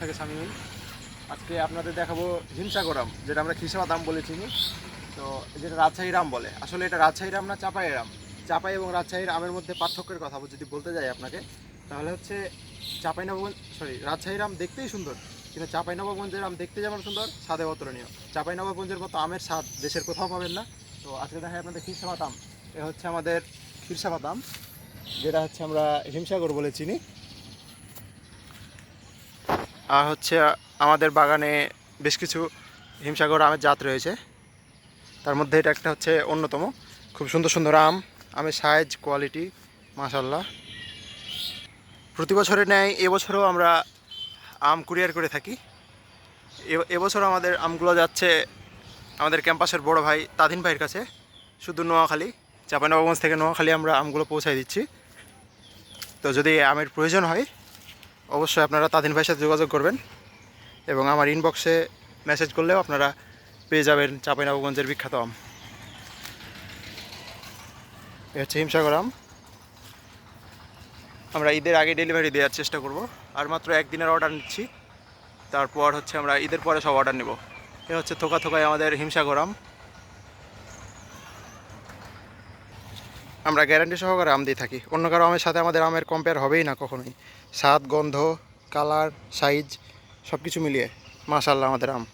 থেকে সামিউল আজকে আপনাদের দেখাবো হিমসাগর আম, যেটা আমরা খিসাবাদ আম বলে চিনি। তো যেটা রাজশাহীর আম বলে, আসলে এটা রাজশাহীর আম না চাপাইয়ের আম চাপাই এবং রাজশাহীর আমের মধ্যে পার্থক্যের কথা যদি বলতে যাই আপনাকে, তাহলে হচ্ছে চাপাই সরি রাজশাহীর আম দেখতেই সুন্দর, কিন্তু চাপাই নবাবগঞ্জের আম দেখতে যেমন সুন্দর, স্বাদে অতুলনীয়। চাপাই নবাবগঞ্জের মতো আমের স্বাদ দেশের কোথাও পাবেন না। তো আজকে দেখাই আপনাদের খিরসাবাদ আম এ হচ্ছে আমাদের খিরসাবাদ আম যেটা হচ্ছে আমরা হিমসাগর বলে চিনি। আর হচ্ছে আমাদের বাগানে বেশ কিছু হিমসাগর আমের জাত রয়েছে। তার মধ্যে এটা একটা হচ্ছে অন্যতম। খুব সুন্দর সুন্দর আম, আমের সাইজ কোয়ালিটি মাশাল্লাহ প্রতি বছরের ন্যায় এবছরও আমরা আম কুরিয়ার করে থাকি। এবছর আমাদের আমগুলো যাচ্ছে আমাদের ক্যাম্পাসের বড় ভাই তাদিন ভাইয়ের কাছে, শুধু নোয়াখালী, চাঁপাইনবাবগঞ্জ থেকে নোয়াখালী আমরা আমগুলো পৌঁছায় দিচ্ছি। তো যদি আমের প্রয়োজন হয় অবশ্যই আপনারা তাদিন ভাইয়ের সাথে যোগাযোগ করবেন এবং আমার ইনবক্সে মেসেজ করলেও আপনারা পেয়ে যাবেন চাঁপাইনবাবগঞ্জের বিখ্যাত আম। এ হচ্ছে হিমসাগর আম। আমরা ঈদের আগে ডেলিভারি দেওয়ার চেষ্টা করব। আর মাত্র একদিনের অর্ডার নিচ্ছি। তারপর হচ্ছে আমরা ঈদের পরে সব অর্ডার নেব। এ হচ্ছে থোকা থোকায় আমাদের হিমসাগর আম। আমরা গ্যারান্টি সহকারে আম দিয়ে থাকি। অন্য কারও আমের সাথে আমাদের আমের কম্পেয়ার হবেই না কখনোই। স্বাদ, গন্ধ কালার সাইজ সব কিছু মিলিয়ে মাশাল্লাহ আমাদের আম।